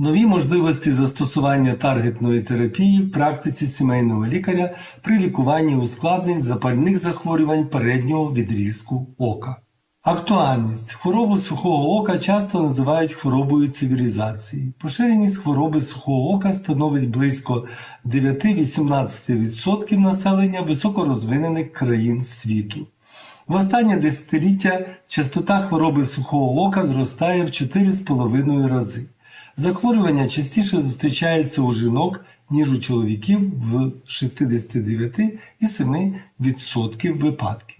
Нові можливості застосування таргетної терапії в практиці сімейного лікаря при лікуванні ускладнень запальних захворювань переднього відрізку ока. Актуальність хворобу сухого ока часто називають хворобою цивілізації. Поширеність хвороби сухого ока становить близько 9-18% населення високорозвинених країн світу. В останнє десятиліття частота хвороби сухого ока зростає в 4,5 рази. Захворювання частіше зустрічається у жінок, ніж у чоловіків в 69,7% випадків.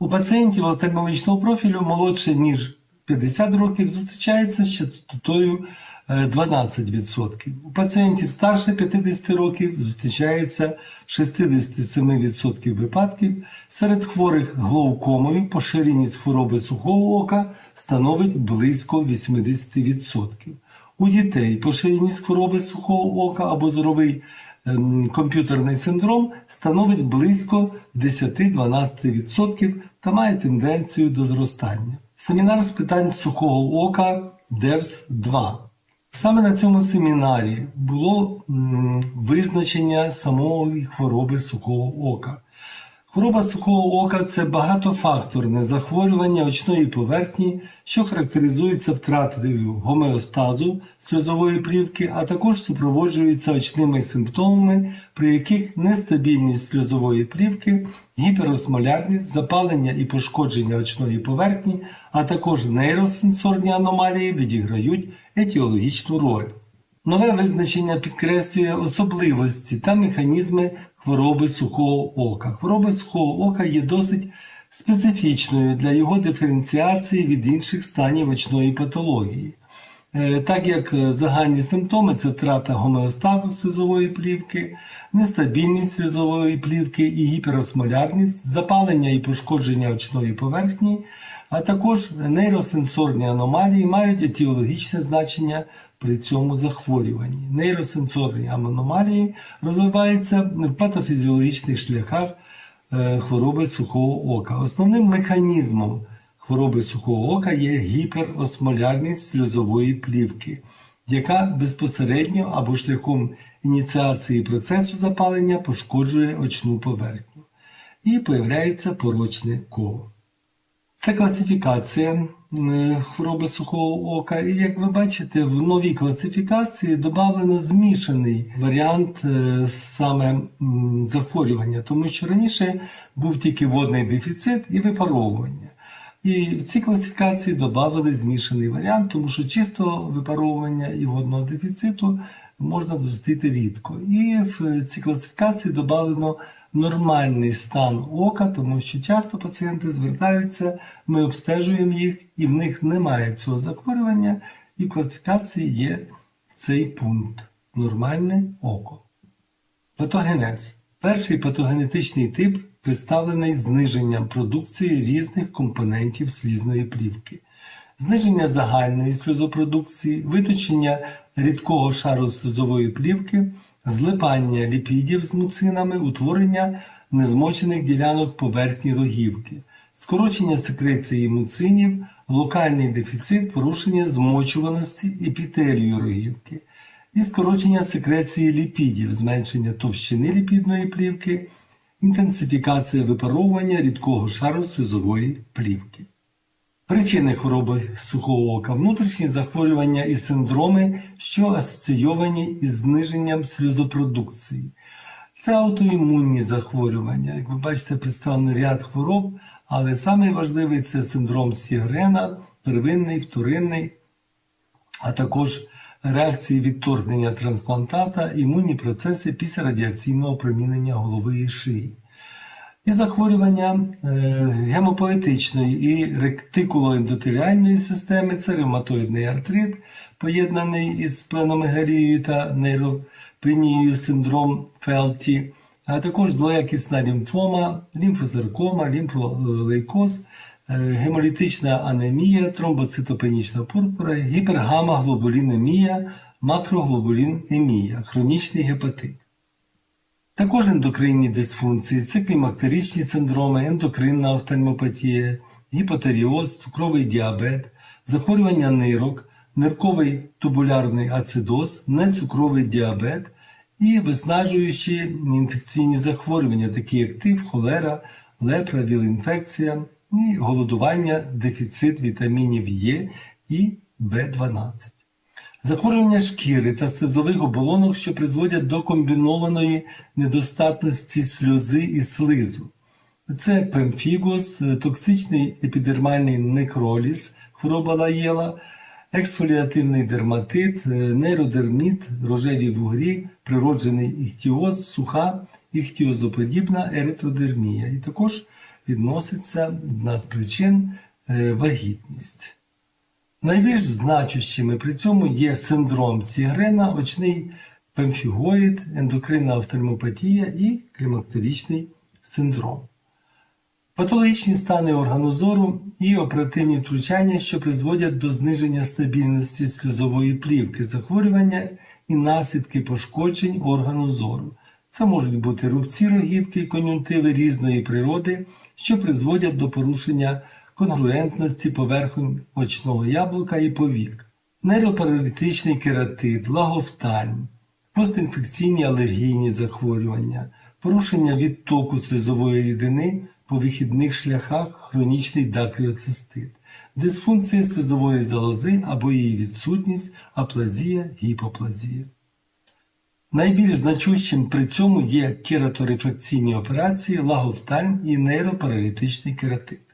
У пацієнтів офтальмологічного профілю молодше ніж 50 років зустрічається з частотою е, 12%. У пацієнтів старше 50 років зустрічається в 67% випадків. Серед хворих глаукомою поширеність хвороби сухого ока становить близько 80%. У дітей поширеність хвороби сухого ока або зоровий ем, комп'ютерний синдром становить близько 10-12% та має тенденцію до зростання. Семінар з питань сухого ока ДЕВС-2. Саме на цьому семінарі було визначення самої хвороби сухого ока. Хвороба сухого ока це багатофакторне захворювання очної поверхні, що характеризується втратою гомеостазу сльозової плівки, а також супроводжується очними симптомами, при яких нестабільність сльозової плівки, гіперосмолярність, запалення і пошкодження очної поверхні, а також нейросенсорні аномалії відіграють етіологічну роль. Нове визначення підкреслює особливості та механізми хвороби сухого ока. Хвороба сухого ока є досить специфічною для його диференціації від інших станів очної патології. Е, Так як е, загальні симптоми це втрата гомеостазу сльозової плівки, нестабільність сльозової плівки і гіперосмолярність, запалення і пошкодження очної поверхні, а також нейросенсорні аномалії мають етіологічне значення при цьому захворюванні. Нейросенсорні аномалії розвиваються в патофізіологічних шляхах е, хвороби сухого ока. Основним механізмом хвороби сухого ока є гіперосмолярність сльозової плівки, яка безпосередньо або шляхом ініціації процесу запалення пошкоджує очну поверхню. І появляється порочне коло. Це класифікація е, хвороби сухого ока. І як ви бачите, в новій класифікації додано змішаний варіант е, саме захворювання, тому що раніше був тільки водний дефіцит і випаровування. І в цій класифікації додали змішаний варіант, тому що чистого випаровування і водного дефіциту можна зустріти рідко. І в цій класифікації додано нормальний стан ока, тому що часто пацієнти звертаються, ми обстежуємо їх, і в них немає цього захворювання, і в класифікації є цей пункт нормальне око. Патогенез. Перший патогенетичний тип представлений зниженням продукції різних компонентів слізної плівки. Зниження загальної сльозопродукції, виточення рідкого шару сльозової плівки, злипання ліпідів з муцинами, утворення незмочених ділянок поверхні рогівки, скорочення секреції муцинів, локальний дефіцит, порушення змочуваності епітелію рогівки і скорочення секреції ліпідів, зменшення товщини ліпідної плівки, інтенсифікація випаровування рідкого шару сльозової плівки. Причини хвороби сухого ока, внутрішні захворювання і синдроми, що асоційовані із зниженням сльозопродукції. Це аутоімунні захворювання. Як ви бачите, представлений ряд хвороб, але найважливіший це синдром Сігрена, первинний, вторинний, а також реакції відторгнення трансплантата, імунні процеси після радіаційного промінення голови і шиї. І захворювання е, гемопоетичної і ректикулоендотеріальної системи це ревматоїдний артрит, поєднаний із пленомегалією та нейропенією синдром Фелті, а також злоякісна лімфома, лімфосаркома, лімфолейкоз, е, гемолітична анемія, тромбоцитопенічна пурпура, гіпергамаглобулінемія, макроглобулінемія, хронічний гепатит. Також ендокринні дисфункції, це клімактеричні синдроми, ендокринна офтальмопатія, гіпотеріоз, цукровий діабет, захворювання нирок, нирковий тубулярний ацидоз, нецукровий діабет і виснажуючі інфекційні захворювання, такі як тиф, холера, лепра, віл-інфекція і голодування, дефіцит вітамінів Е і В12. Захворювання шкіри та слизових оболонок, що призводять до комбінованої недостатності сльози і слизу. Це пемфігос, токсичний епідермальний некроліз, хвороба лаєла, ексфоліативний дерматит, нейродерміт, рожеві вугрі, природжений іхтіоз, суха, іхтіозоподібна еритродермія. І також відноситься одна з причин е, вагітність. Найбільш значущими при цьому є синдром Сігрена, очний пемфігоїд, ендокринна офтальмопатія і клімактеричний синдром. Патологічні стани органу зору і оперативні втручання, що призводять до зниження стабільності сльозової плівки, захворювання і наслідки пошкоджень органу зору. Це можуть бути рубці рогівки і кон'юнктиви різної природи, що призводять до порушення конгруентності поверхонь очного яблука і повік, нейропаралітичний кератит, лагофтальм, постінфекційні алергійні захворювання, порушення відтоку сльозової рідини по вихідних шляхах, хронічний дакріоцистит, дисфункція сльозової залози або її відсутність, аплазія, гіпоплазія. Найбільш значущим при цьому є кераторефракційні операції, лагофтальм і нейропаралітичний кератит.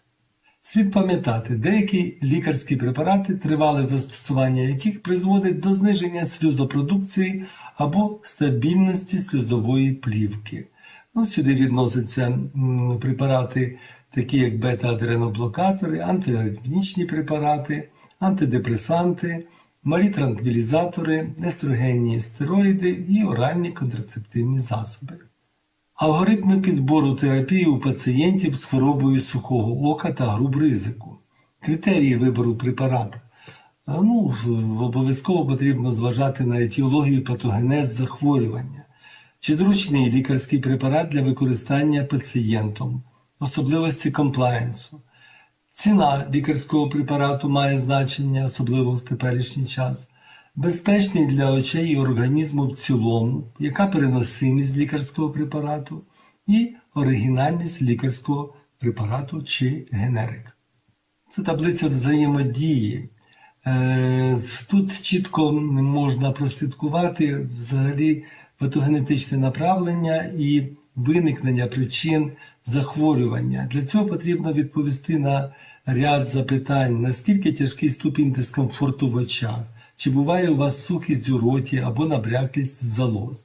Слід пам'ятати, деякі лікарські препарати, тривале застосування яких призводить до зниження сльозопродукції або стабільності сльозової плівки. Ну, Сюди відносяться препарати, такі як бета-адреноблокатори, антиаритмічні препарати, антидепресанти, малі транквілізатори, естрогенні стероїди і оральні контрацептивні засоби. Алгоритми підбору терапії у пацієнтів з хворобою сухого ока та груп ризику. Критерії вибору препарату. Ну, Обов'язково потрібно зважати на етіологію патогенез захворювання. Чи зручний лікарський препарат для використання пацієнтом, особливості комплаєнсу. Ціна лікарського препарату має значення, особливо в теперішній час. Безпечний для очей і організму в цілому, яка переносимість лікарського препарату і оригінальність лікарського препарату чи генерик. Це таблиця взаємодії. Е, Тут чітко можна прослідкувати взагалі патогенетичне направлення і виникнення причин захворювання. Для цього потрібно відповісти на ряд запитань, наскільки тяжкий ступінь дискомфорту в очах, чи буває у вас сухість у роті або набряклість залоз,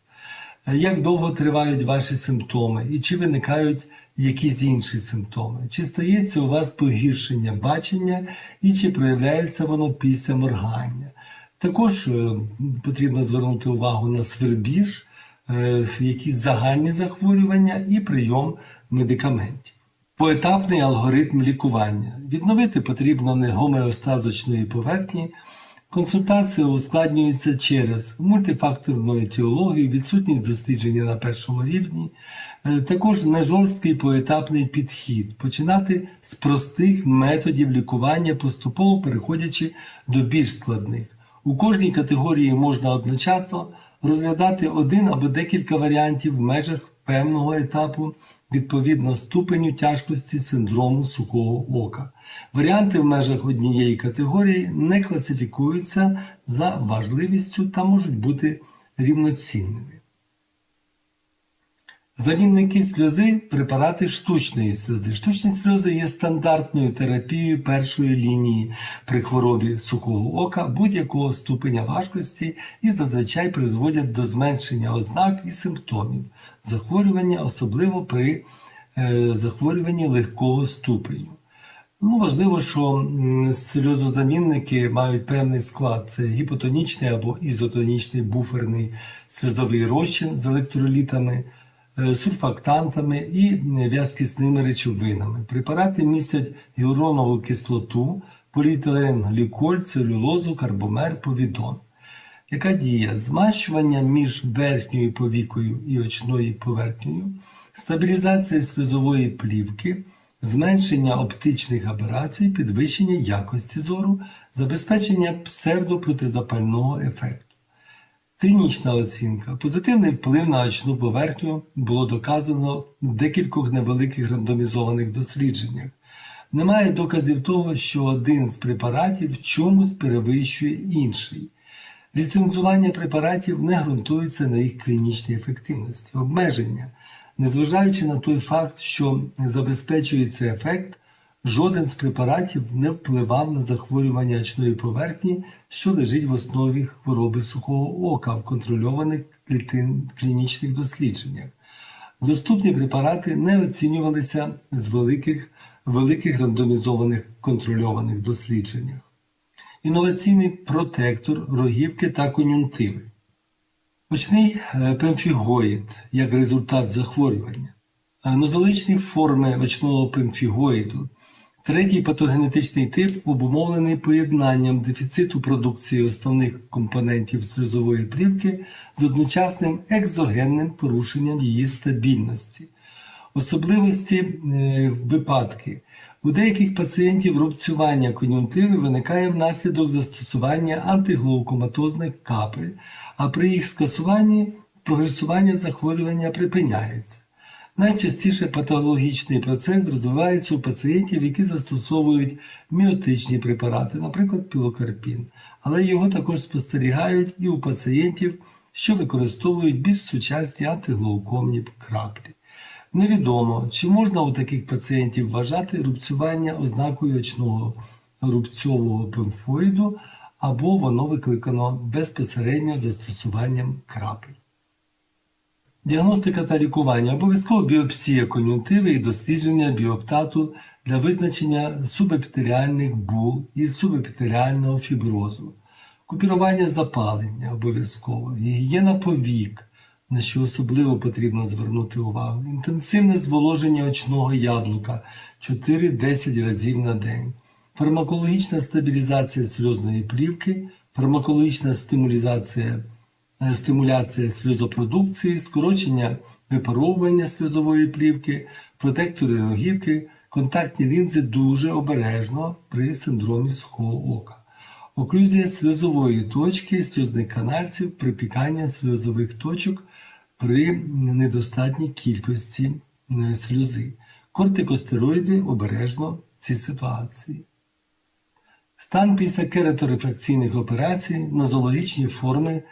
як довго тривають ваші симптоми і чи виникають якісь інші симптоми, чи стається у вас погіршення бачення і чи проявляється воно після моргання. Також е, потрібно звернути увагу на свербіж, е, якісь загальні захворювання і прийом медикаментів. Поетапний алгоритм лікування. Відновити потрібно не гомеостаз очної поверхні. Консультація ускладнюється через мультифакторну етіологію, відсутність дослідження на першому рівні, е, також не жорсткий поетапний підхід, починати з простих методів лікування, поступово переходячи до більш складних. У кожній категорії можна одночасно розглядати один або декілька варіантів в межах певного етапу відповідно ступеню тяжкості синдрому сухого ока. Варіанти в межах однієї категорії не класифікуються за важливістю та можуть бути рівноцінними. Замінники сльози препарати штучної сльози. Штучні сльози є стандартною терапією першої лінії при хворобі сухого ока будь-якого ступеня важкості і зазвичай призводять до зменшення ознак і симптомів захворювання, особливо при е, захворюванні легкого ступеню. Ну, Важливо, що сльозозамінники мають певний склад: це гіпотонічний або ізотонічний буферний сльозовий розчин з електролітами. Е, сульфактантами і в'язкісними речовинами. Препарати містять гіалуронову кислоту, поліетилен, гліколь, целюлозу, карбомер, повідон. Яка дія? Змащування між верхньою повікою і очною поверхнею, стабілізація сльозової плівки, зменшення оптичних аберацій, підвищення якості зору, забезпечення псевдопротизапального ефекту. Клінічна оцінка. Позитивний вплив на очну поверхню було доказано в декількох невеликих рандомізованих дослідженнях. Немає доказів того, що один з препаратів в чомусь перевищує інший. Ліцензування препаратів не ґрунтується на їх клінічній ефективності. Обмеження. Незважаючи на той факт, що забезпечується ефект, жоден з препаратів не впливав на захворювання очної поверхні, що лежить в основі хвороби сухого ока в контрольованих клінічних дослідженнях. Доступні препарати не оцінювалися з великих, великих рандомізованих контрольованих дослідженнях. Інноваційний протектор рогівки та кон'юнктиви. Очний е, пемфігоїд як результат захворювання. Е, Нозологічні форми очного пемфігоїду. Третій патогенетичний тип обумовлений поєднанням дефіциту продукції основних компонентів сльозової плівки з одночасним екзогенним порушенням її стабільності. Особливості е, випадки. У деяких пацієнтів рубцювання кон'юнктиви виникає внаслідок застосування антиглаукоматозних капель, а при їх скасуванні прогресування захворювання припиняється. Найчастіше патологічний процес розвивається у пацієнтів, які застосовують міотичні препарати, наприклад, пілокарпін, але його також спостерігають і у пацієнтів, що використовують більш сучасні антиглаукомні краплі. Невідомо, чи можна у таких пацієнтів вважати рубцювання ознакою очного рубцьового пемфоїду, або воно викликано безпосередньо застосуванням крапель. Діагностика та лікування. Обов'язково біопсія кон'юнктиви і дослідження біоптату для визначення субепітеріальних бул і субепітеріального фіброзу, купірування запалення обов'язково, гігієна повік, на що особливо потрібно звернути увагу, інтенсивне зволоження очного яблука 4-10 разів на день, фармакологічна стабілізація сльозної плівки, фармакологічна стимулізація стимуляція сльозопродукції, скорочення випаровування сльозової плівки, протектори рогівки, контактні лінзи дуже обережно при синдромі сухого ока. Оклюзія сльозової точки, сльозних канальців, припікання сльозових точок при недостатній кількості е, сльози. Кортикостероїди обережно в цій ситуації. Стан після кераторефракційних операцій, нозологічні форми е,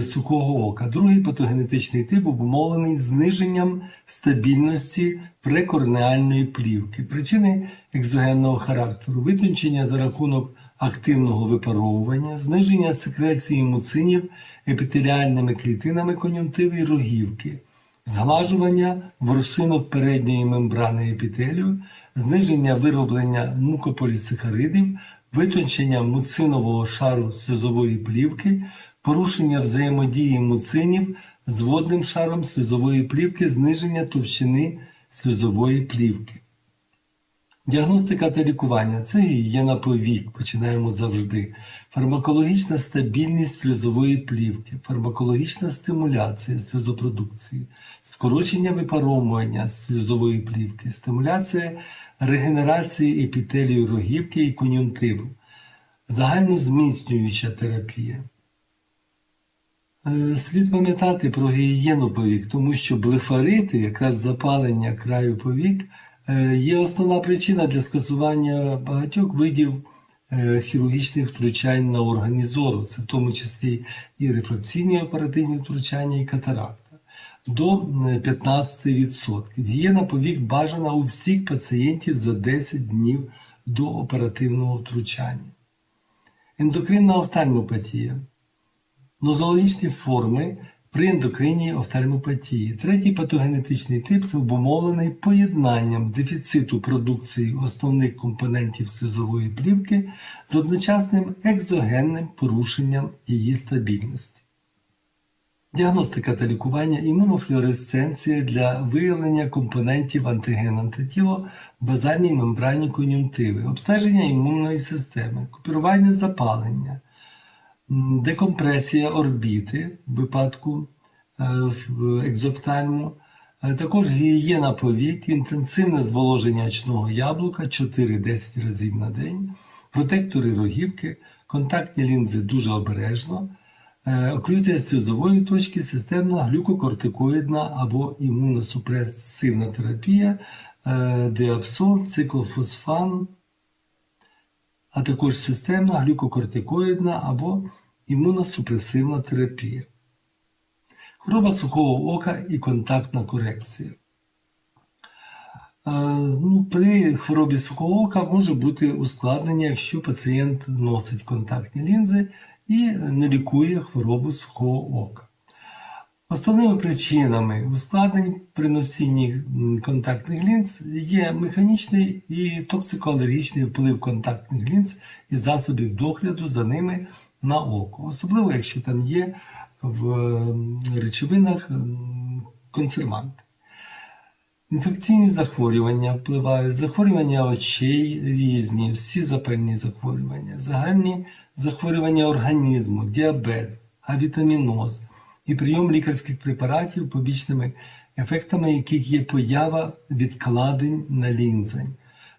сухого ока. Другий патогенетичний тип обумовлений зниженням стабільності прекорнеальної плівки. Причини екзогенного характеру, витончення за рахунок активного випаровування, зниження секреції муцинів епітеріальними клітинами кон'юнктиви і рогівки, зглажування ворсинок передньої мембрани епітелію, зниження вироблення мукополісахаридів, витончення муцинового шару сльозової плівки, порушення взаємодії муцинів з водним шаром сльозової плівки, зниження товщини сльозової плівки. Діагностика та лікування це гігієна повік, починаємо завжди. Фармакологічна стабільність сльозової плівки, фармакологічна стимуляція сльозопродукції, скорочення випаровування сльозової плівки, стимуляція регенерації епітелію рогівки і кон'юнктиву, загальнозміцнююча терапія. Е, Слід пам'ятати про гігієну повік, тому що блефарити, якраз запалення краю повік, е, є основна причина для скасування багатьох видів е, хірургічних втручань на органи зору, це в тому числі і рефракційні оперативні втручання, і катаракта. До е, 15%. Гігієна повік бажана у всіх пацієнтів за 10 днів до оперативного втручання. Ендокринна офтальмопатія нозологічні форми при ендокринній офтальмопатії. Третій патогенетичний тип це обумовлений поєднанням дефіциту продукції основних компонентів сльозової плівки з одночасним екзогенним порушенням її стабільності. Діагностика та лікування імунофлюоресценція для виявлення компонентів антиген антитіло в базальній мембрані кон'юнктиви, обстеження імунної системи, купірування запалення, декомпресія орбіти в випадку е, в- екзофтальму, Е, Також гігієна повік, інтенсивне зволоження очного яблука 4-10 разів на день, протектори рогівки, контактні лінзи дуже обережно, е, оклюзія сльозової точки, системна глюкокортикоїдна або імуносупресивна терапія, е, циклофосфан, а також системна глюкокортикоїдна або імуносупресивна терапія. Хвороба сухого ока і контактна корекція. Е, Ну, при хворобі сухого ока може бути ускладнення, якщо пацієнт носить контактні лінзи і не лікує хворобу сухого ока. Основними причинами ускладнень при носінні контактних лінз є механічний і токсикоалергічний вплив контактних лінз і засобів догляду за ними на око, особливо якщо там є в речовинах консерванти. Інфекційні захворювання впливають, захворювання очей різні, всі запальні захворювання, загальні захворювання організму, діабет, авітаміноз і прийом лікарських препаратів, побічними ефектами яких є поява відкладень на лінзень,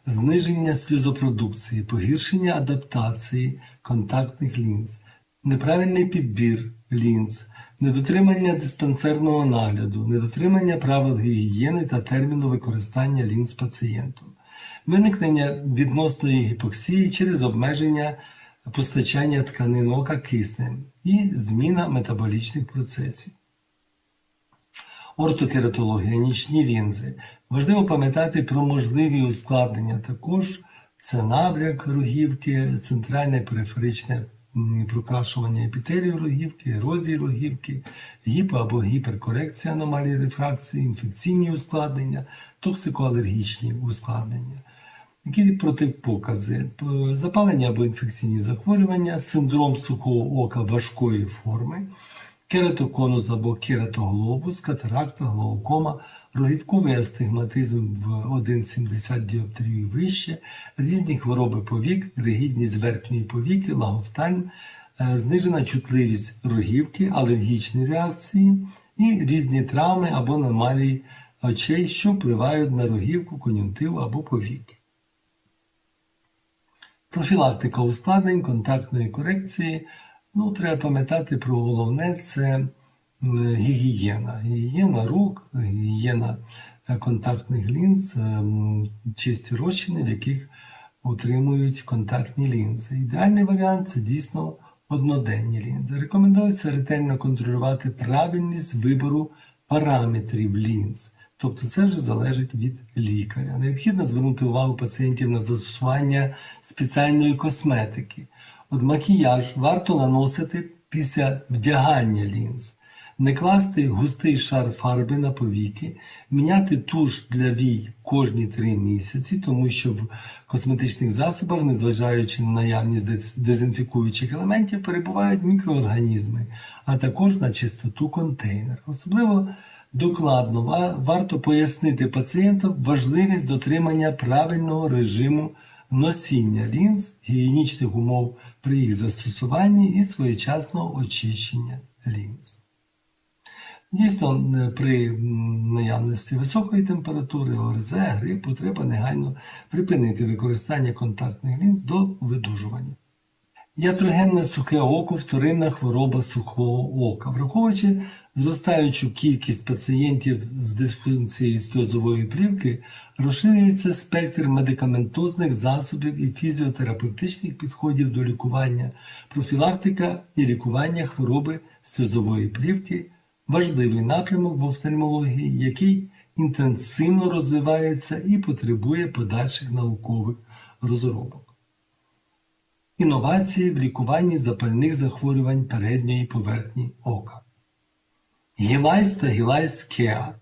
зниження сльозопродукції, погіршення адаптації контактних лінз, неправильний підбір лінз, недотримання диспансерного нагляду, недотримання правил гігієни та терміну використання лінз пацієнтом, виникнення відносної гіпоксії через обмеження постачання тканин ока киснем і зміна метаболічних процесів. Ортокератологія, нічні лінзи. Важливо пам'ятати про можливі ускладнення також. Це набряк рогівки, центральне периферичне прокрашування епітелію рогівки, ерозії рогівки, гіпо- або гіперкорекція аномалії рефракції, інфекційні ускладнення, токсикоалергічні ускладнення. Які протипокази? Запалення або інфекційні захворювання, синдром сухого ока важкої форми, кератоконус або кератоглобус, катаракта, глаукома, рогівковий астигматизм в 1,70 діоптрії вище, різні хвороби повік, ригідність верхньої повіки, лагофтальм, е, знижена чутливість рогівки, алергічні реакції і різні травми або аномалії очей, що впливають на рогівку, кон'юнктив або повіки. Профілактика ускладнень контактної корекції. Ну, треба пам'ятати про головне це гігієна. Гігієна рук, гігієна е, контактних лінз, е, чисті розчини, в яких утримують контактні лінзи. Ідеальний варіант це дійсно одноденні лінзи. Рекомендується ретельно контролювати правильність вибору параметрів лінз. Тобто це вже залежить від лікаря. Необхідно звернути увагу пацієнтів на застосування спеціальної косметики. От макіяж варто наносити після вдягання лінз, не класти густий шар фарби на повіки, міняти туш для вій кожні 3 місяці, тому що в косметичних засобах, незважаючи на наявність дезінфікуючих елементів, перебувають мікроорганізми, а також на чистоту контейнера. Особливо докладно варто пояснити пацієнтам важливість дотримання правильного режиму носіння лінз, гігієнічних умов при їх застосуванні і своєчасного очищення лінз. Дійсно, при наявності високої температури, ОРЗ, грипу треба негайно припинити використання контактних лінз до видужування. Ятрогенне сухе око вторинна хвороба сухого ока. Враховуючи зростаючу кількість пацієнтів з дисфункцією сльозової плівки, розширюється спектр медикаментозних засобів і фізіотерапевтичних підходів до лікування, профілактика і лікування хвороби сльозової плівки важливий напрямок в офтальмології, який інтенсивно розвивається і потребує подальших наукових розробок. Інновації в лікуванні запальних захворювань передньої поверхні ока. Гілайс та гілайс Кеа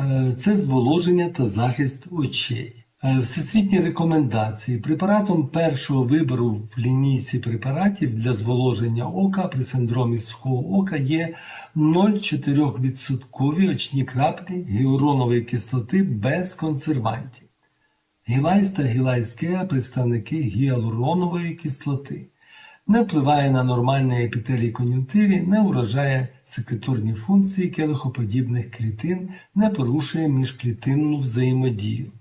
Е, це зволоження та захист очей. Е, Всесвітні рекомендації. Препаратом першого вибору в лінійці препаратів для зволоження ока при синдромі сухого ока є 0,4% очні краплі гіалуронової кислоти без консервантів. Гілайс та гілайскеа – представники гіалуронової кислоти. не впливає на нормальний епітелій кон'юнктиві, не уражає секреторні функції келихоподібних клітин, не порушує міжклітинну взаємодію.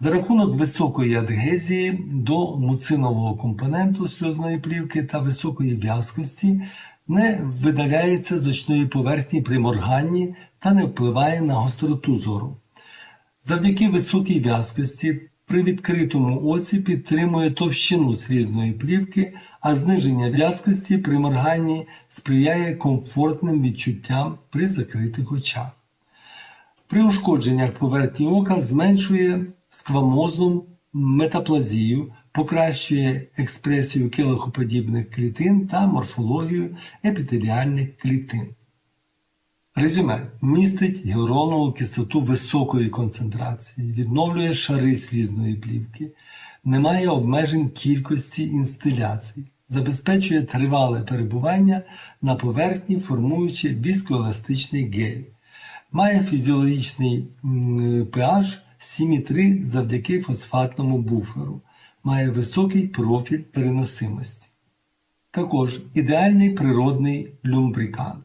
За рахунок високої адгезії до муцинового компоненту сльозної плівки та високої в'язкості не видаляється з очної поверхні при морганні та не впливає на гостроту зору. Завдяки високій в'язкості при відкритому оці підтримує товщину слізної плівки, а зниження в'язкості при морганні сприяє комфортним відчуттям при закритих очах. При ушкодженнях поверхні ока зменшує сквамозну метаплазію, покращує експресію келихоподібних клітин та морфологію епітеліальних клітин. Резюме. Містить гіалуронову кислоту високої концентрації, відновлює шари слізної плівки, не має обмежень кількості інстиляцій, забезпечує тривале перебування на поверхні, формуючи віскоеластичний гель, має фізіологічний pH 7,3 завдяки фосфатному буферу, має високий профіль переносимості. Також ідеальний природний люмбрикант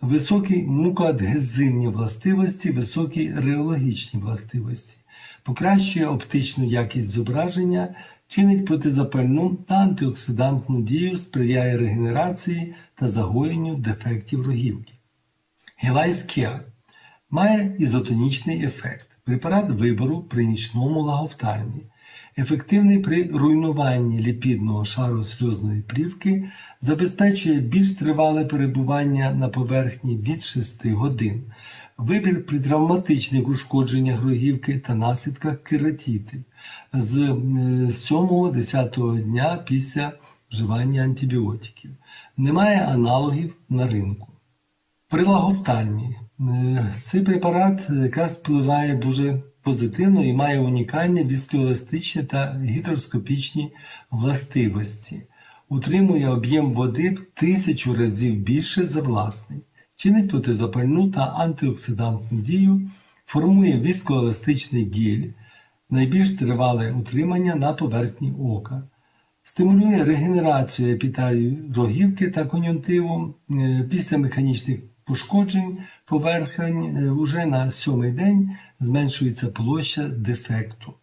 високі мукоадгезивні властивості, високі реологічні властивості, покращує оптичну якість зображення, чинить протизапальну та антиоксидантну дію, сприяє регенерації та загоєнню дефектів рогівки. Гелайскеа має ізотонічний ефект, препарат вибору при нічному лагофтальмі ефективний при руйнуванні ліпідного шару сльозної плівки, забезпечує більш тривале перебування на поверхні від 6 годин, вибір при травматичних ушкодженнях рогівки та наслідках кератітів з 7-10 е, дня після вживання антибіотиків. Немає аналогів на ринку. При лагофтальмі е, цей препарат якраз впливає дуже позитивно і має унікальні віскоеластичні та гідроскопічні властивості, утримує об'єм води в тисячу разів більше за власний, чинить протизапальну та антиоксидантну дію, формує віскоеластичний гель, найбільш тривале утримання на поверхні ока. Стимулює регенерацію епіталію рогівки та кон'юнктиву е, після механічних пошкоджень поверхень е, уже на сьомий день зменшується площа дефекту.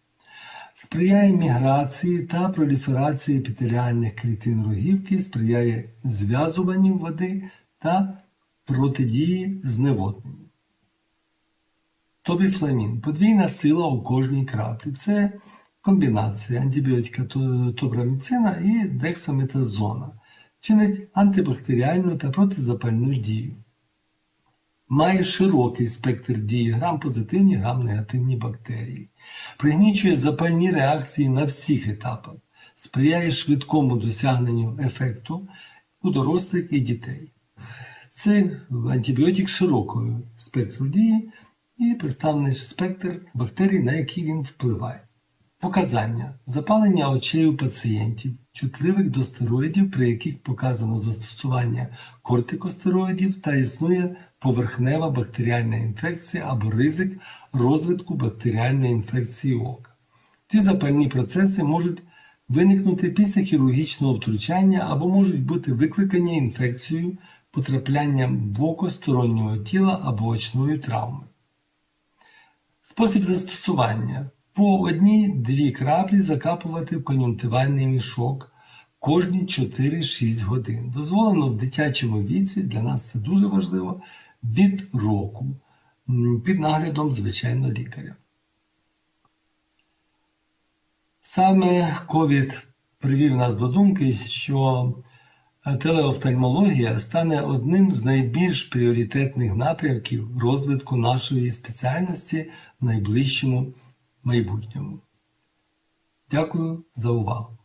Сприяє міграції та проліферації епітеліальних клітин рогівки, сприяє зв'язуванню води та протидії зневодненню. Тобіфламін подвійна сила у кожній краплі. Це комбінація антибіотика тобраміцина і дексаметазона, чинить антибактеріальну та протизапальну дію має широкий спектр дії грам позитивні, грам негативні бактерії, пригнічує запальні реакції на всіх етапах, сприяє швидкому досягненню ефекту у дорослих і дітей. Це антибіотик широкого спектру дії і представлений спектр бактерій, на які він впливає. Показання запалення очей у пацієнтів, чутливих до стероїдів, при яких показано застосування кортикостероїдів та існує поверхнева бактеріальна інфекція або ризик розвитку бактеріальної інфекції ока. Ці запальні процеси можуть виникнути після хірургічного втручання або можуть бути викликані інфекцією, потраплянням в око стороннього тіла або очної травми. Спосіб застосування по одній-дві краплі закапувати в кон'юнктивальний мішок кожні 4-6 годин. Дозволено в дитячому віці, для нас це дуже важливо, від року під наглядом, звичайно, лікаря. Саме ковід привів нас до думки, що телеофтальмологія стане одним з найбільш пріоритетних напрямків розвитку нашої спеціальності в найближчому майбутньому. Дякую за увагу!